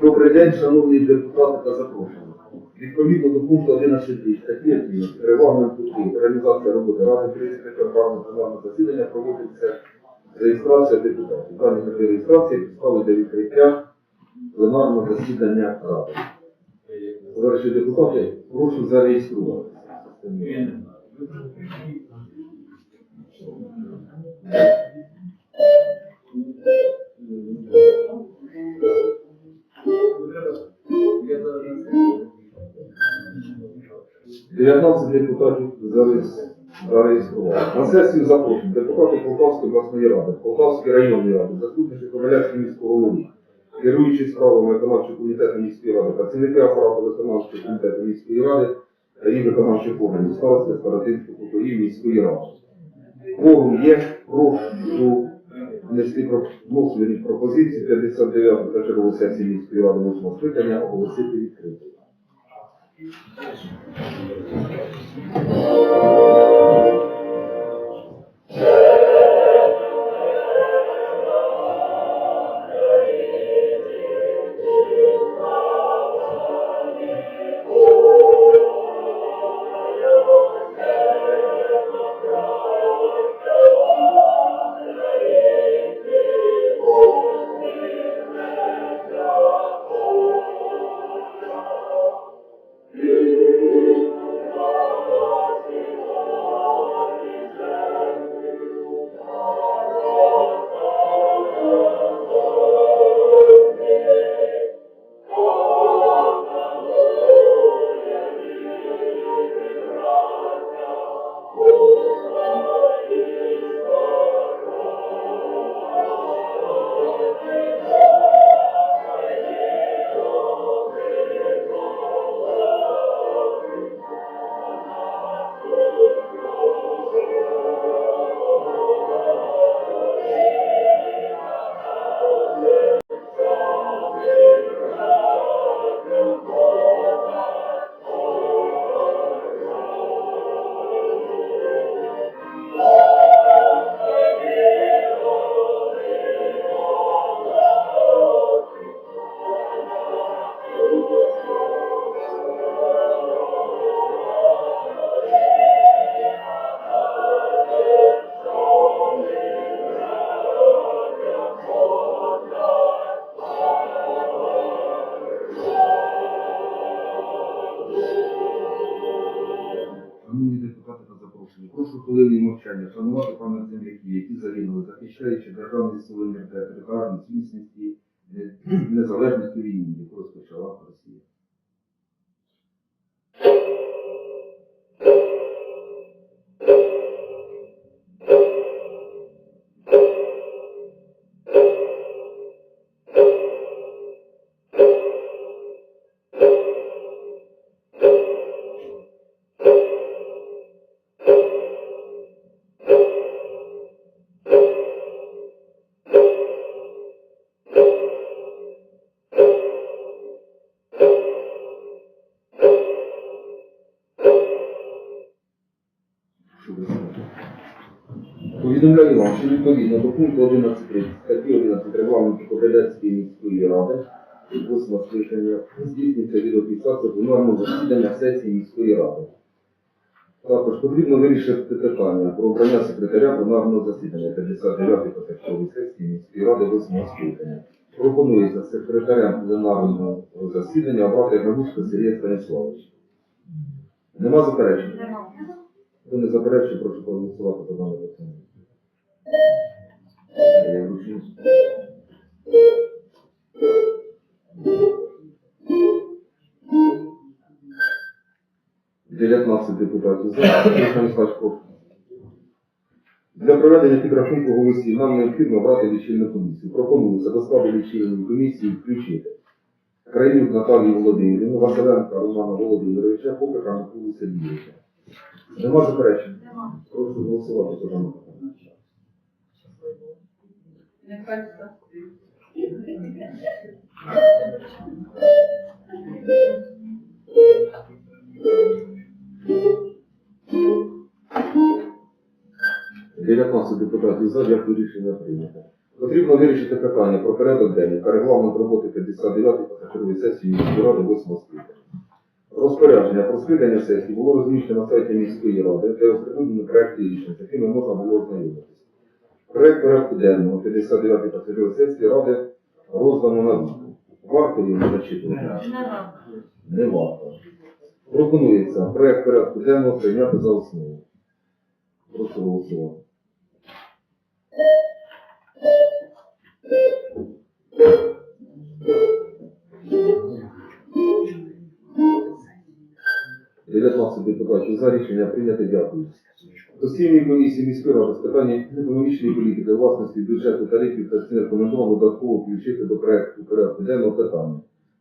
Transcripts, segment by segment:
Добрий день, шановні депутати та запрошені. Відповідно до пункту 11 статті регламенту 3 організація роботи Ради програми пленарного засідання проводиться реєстрація депутатів. Дані мети реєстрації підстави для відкриття пленарного засідання Ради. Товариші депутати, прошу зареєструватися. 19 депутатів зареєстрували. На сесію запрошені депутати Полтавської обласної ради, Полтавської районної ради, заступники Ковалявського міського голови, керуючі справами виконавчого комітету міської ради, працівники апарату виконавчого комітету міської ради та її виконавчих органів, старости Старотинських округів міської ради. Кворум є, прошу внести про- від пропозиції 59 та чергову сесії міської ради 8 скликання оголосити відкритою. Державний суверенітет, територіальну цілісність і е, незалежність у війні, яку розпочала Росія. Повідомляю вам, що відповідно до пункту 11 статті 11 регламенту Кобилецької міської ради, 8 скликання, здійснюється відеофіксація пленарного засідання сесії міської ради. Також потрібно вирішити питання про обрання секретаря пленарного засідання 59-ї позачергової сесії міської ради 8 скликання. Пропонується секретарем пленарного засідання обрати Грабушка Сергія Станіславовича. Нема заперечень? Хто не заперечує, прошу проголосувати за дане питання. Я вручну. Дев'ятнадцять депутатів за. Михайло Для проведення підрахунку голосів нам необхідно обрати лічильну комісію. Пропонується до складу лічильної комісії включити Крайнюк Наталію Володимирівну, Василенка Романа Володимировича, Попика Миколу Сергійовича. Нема заперечень? Прошу голосувати за питання. Дев'ятнадцять депутатів за, дякую, рішення прийнято. Потрібно вирішити питання про порядок денний та регламент роботи 59-ї позачергової сесії міської ради 8 скликання. Розпорядження про скликання сесії було розміщено на сайті міської ради, де оприлюднені проекти рішень, з якими можна було ознайомитися. Проект порядку денного 59-ї позачергової сесії ради роздано на руку. Варто їм зачитувати? Не варто. Пропонується проект порядку денного прийняти за основу. Прошу голосувати. Дев'ятнадцять депутатів за рішення прийняти. Дякую. Постійній комісії міської ради з питань економічної політики, власності, бюджету, тарифів та цін рекомендували додатково включити до проекту порядку денного питання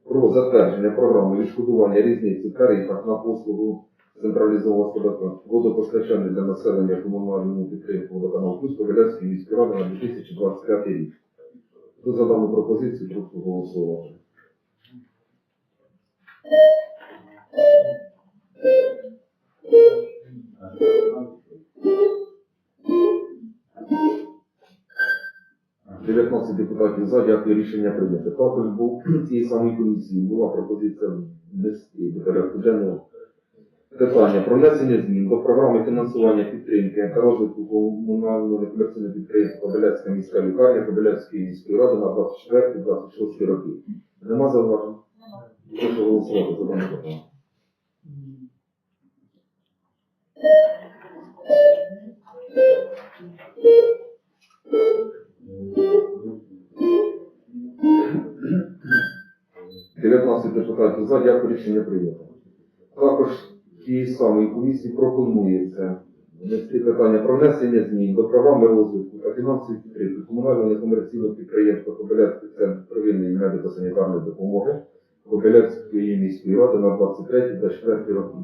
про затвердження програми відшкодування різниці в тарифах на послугу централізованого водопостачання для населення комунальному підприємству водоканал Плюс Ковалявської міської ради на 2025 рік. Хто за дану пропозицію, прошу голосувати. Дев'ятнадцять депутатів за, дякую, рішення прийнято. Також був цієї самої комісії була пропозиція внести до порядку денного питання про внесення змін до програми фінансування підтримки та розвитку комунального некомерційного підприємства Кобиляцька міська лікарня Кобиляцької міської ради на 24-26 роки. Нема зауважень? Прошу голосувати за дане питання. Дев'ятнадцять депутатів за, дякую, рішення прийнято. Також тієї самої комісії пропонується внести питання про внесення змін до програми розвитку та фінансової підтримки комунального некомерційного підприємства Кобиляцький центр первинної медико-санітарної допомоги Кобиляцької міської ради на 23-24 роки.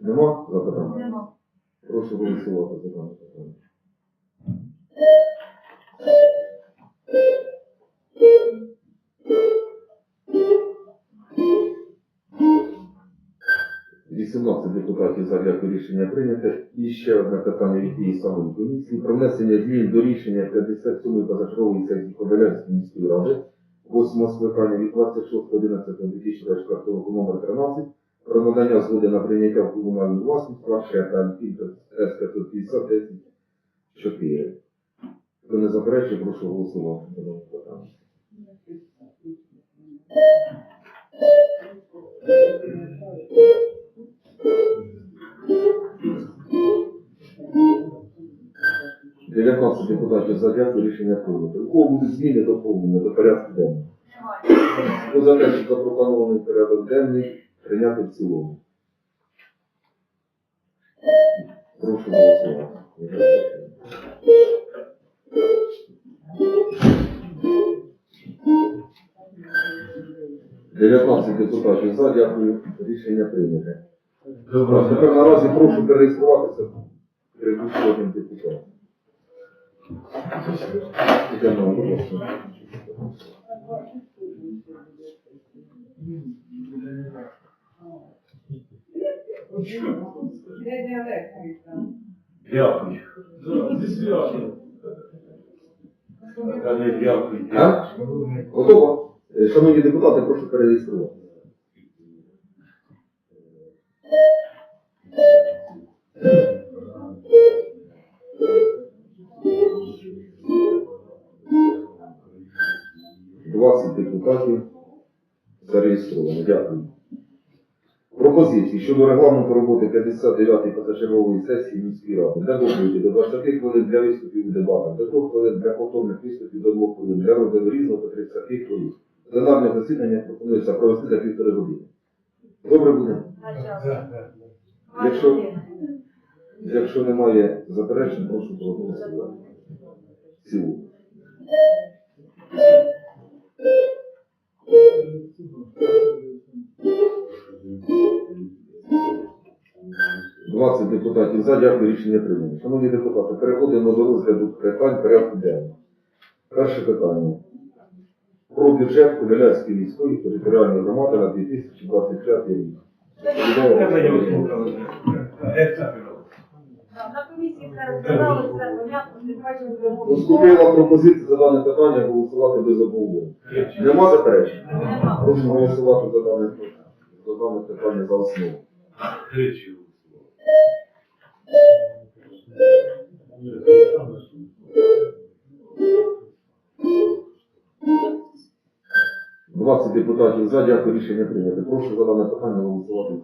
Нема запитань? Прошу голосувати за дане питання. Вісімнадцять депутатів за дякую рішення прийняте. І ще одне питання від тієї самої комісії про внесення змін до рішення 57-ї позачергової сесії Кобилянської міської ради 8 скликання від 26.11.2024 року номер 13 про надання згоди на прийняття в комунальну власність ваше та С-550 4. Хто не заперечує, прошу голосувати. Дев'ятнадцять депутатів за рішення прийнято. У кого будуть зміни доповнення до порядку денного? За запропонований порядок денний прийняти в цілому? Прошу голосувати. Дев'ятнадцять депутатів за, дякую, рішення прийняте. Так, Тепер наразі прошу перереєструватися перед депутатом. Йдемо, будь А? Готово? Шановні депутати, прошу перереєструвати. Двадцять депутатів зареєстровано. Дякую пропозиції щодо регламенту роботи 59-ї позачергової сесії міської ради для доповіді до 20 хвилин для виступів і дебатів, до 2 хвилин для повторних виступів до 2 хвилин, для розгляду різного по 30 хвилин. Пленарне засідання пропонується провести за півтори години. Добре буде? Якщо, якщо немає заперечень, прошу проголосувати. Цілу. 20 депутатів за. Дякую, рішення прийнято. Шановні депутати, переходимо до розгляду питань порядку денного. Перше питання. Про бюджет Кобиляцької міської територіальної громади на 2025 рік. На комісії все розказали, не бачимо. Поступила пропозиція за дане питання голосувати без обговорення. Нема заперечень? Прошу голосувати за дане питання за основу. Тричі. 20 депутатів за, дякую, рішення прийнято. Прошу за дане питання голосувати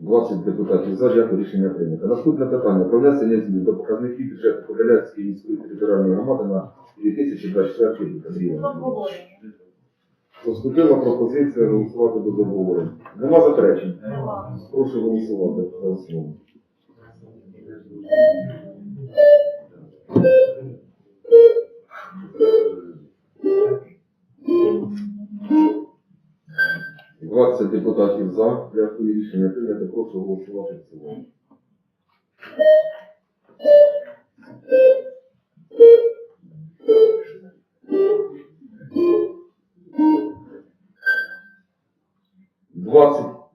в цілому. Двадцять депутатів за, дякую, рішення прийнято. Наступне питання про внесення змін до показників бюджету Подолянської міської територіальної громади на 2024 рік. Андрій Іванович. Поступила пропозиція голосувати без обговорення. Нема заперечень? Прошу голосувати за основу. Двадцять депутатів за. Дякую, рішення прийнято. Прошу голосувати в цілому.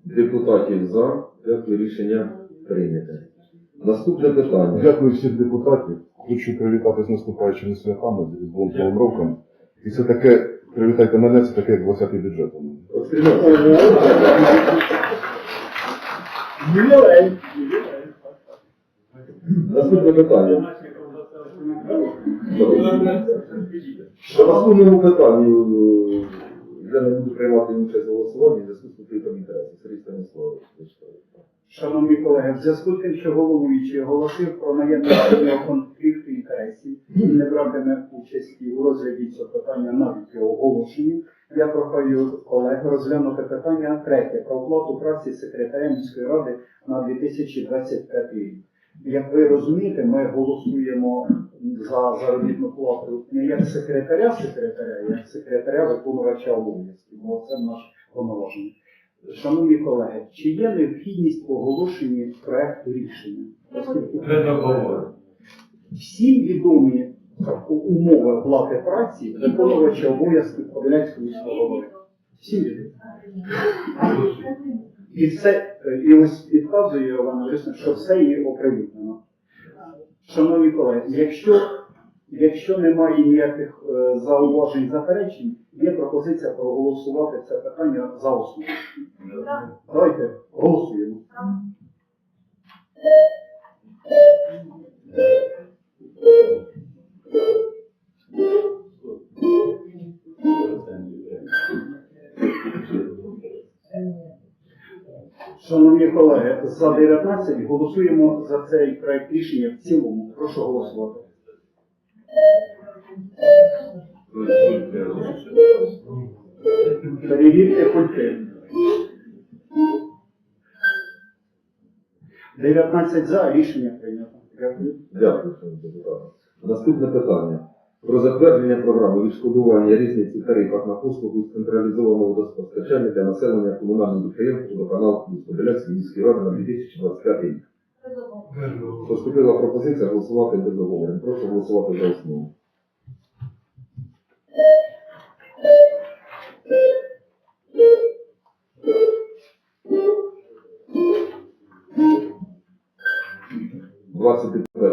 Депутатів за. Дякую, рішення прийнято. Наступне питання. Дякую всіх депутатів. Хочу привітати з наступаючими святами, з Новим роком. І це таке, привітайте мене, це таке, як 20-й бюджет. Наступне питання. По наступному питанню е, я не буду приймати участь в голосуванні в зв'язку з конфліктом інтересів. Сергій Станіславович. Шановні колеги, в зв'язку з тим, що головуючий оголосив про наявність конфлікту інтересів не братиме участі у розгляді цього питання навіть його оголошенні, я прохаю колег розглянути питання третє про оплату праці секретаря міської ради на 2025 рік. Як ви розумієте, ми голосуємо за заробітну плату не як секретаря секретаря, як секретаря виконувача обов'язків, бо це наш повноваження. Шановні колеги, чи є необхідність в оголошенні проекту рішення? Оскільки Всім відомі умови оплати праці виконувача обов'язків Подолянського міського голови. Всім відомі. І це і ось підказує Івана Борисовна, що все є оприлюднено. Шановні колеги, якщо, якщо немає ніяких е, зауважень, заперечень, є пропозиція проголосувати це питання за основу. Давайте голосуємо. Шановні колеги, за 19 голосуємо за цей проект рішення в цілому. Прошу голосувати. Перевірте пульти. 19 за рішення прийнято. Дякую. Дякую, шановні депутати. Наступне питання. Про затвердження програми відшкодування різниці в тарифах на послугу з централізованого водопостачання для населення комунального підприємства водоканал Подолянської міської ради на 2025 рік. Поступила пропозиція голосувати без обговорень. Прошу голосувати за основу.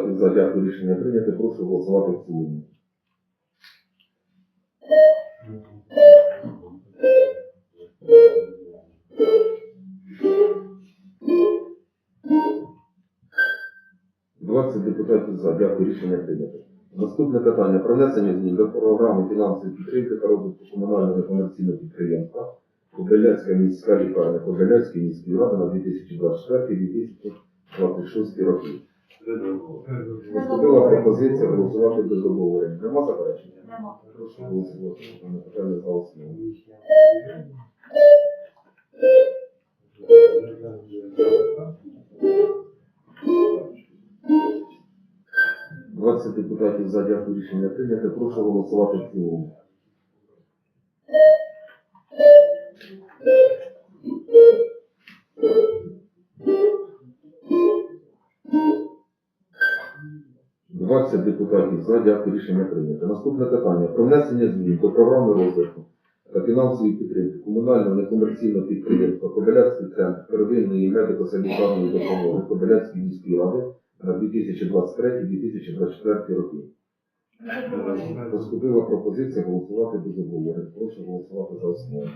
Депутатів за дякую рішення прийняти. Прошу голосувати в цілому. Двадцять депутатів за дякую рішення прийнято. Наступне питання про внесення змін до програми фінансової підтримки та розвитку комунального некомерційного підприємства Кобиляцька міська лікарня Кобиляцької міської ради на 2024-2026 роки. Поступила пропозиція голосувати без обговорення. Нема заперечення? Нема. Прошу голосувати на питання за основу. Двадцять депутатів за дякую рішення прийняте. Прошу голосувати в цілому. 20 депутатів за, дякую, рішення прийнято. Наступне питання про внесення змін до програми розвитку та фінансової підтримки комунального некомерційного підприємства Кобиляцький центр первинної медико-санітарної допомоги Кобиляцької міської ради на 2023-2024 роки. Поступила пропозиція голосувати без обговорень. Прошу голосувати за основу.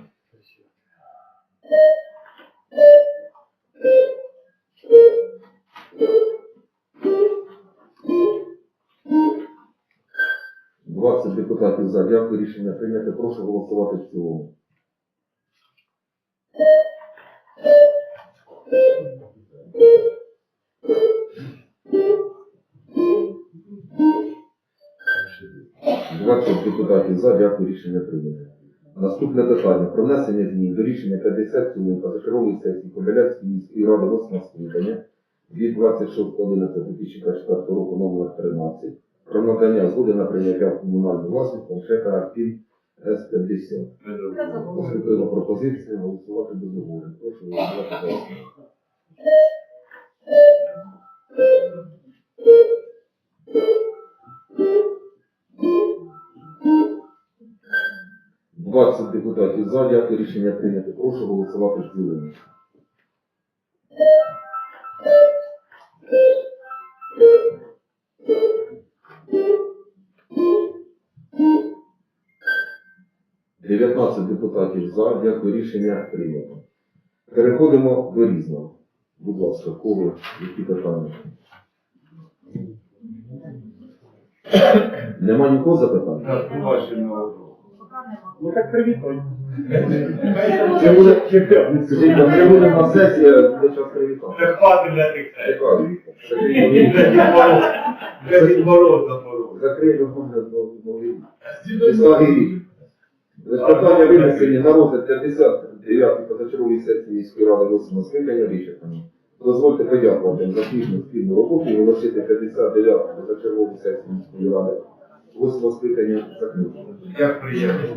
Двадцять депутатів за. Дякую. Рішення прийнято. Прошу голосувати в цілому. Двадцять депутатів за. Дякую. Рішення прийнято. Наступне питання. Про внесення змін до рішення 57 позачергової сесії Кобилянської міської ради 8 скликання від 26.11.2024 року номер 13 про надання згоди на прийняття в комунальну власність планшета Арпін С-50. Поступила пропозиція голосувати без обговорень. Прошу голосувати за основу. Двадцять депутатів за, дякую, рішення прийнято. Прошу голосувати в цілому. За, дякую, рішення прийнято. Переходимо до різного. Будь ласка, кого, які питання? Нема нікого запитань? Так, побачимо. Ну так привітай. Це буде, скажіть, нам не буде на сесії, буде час привітати. Це хватить для тих Мороз на порозі. Закрий до рік. Питання винесені на розгляд 59 позачергової сесії міської ради 8 скликання вичерпані. Дозвольте подякувати за плідну спільну роботу і оголосити 59 позачергову сесію міської ради 8 скликання закритою. Як приємно.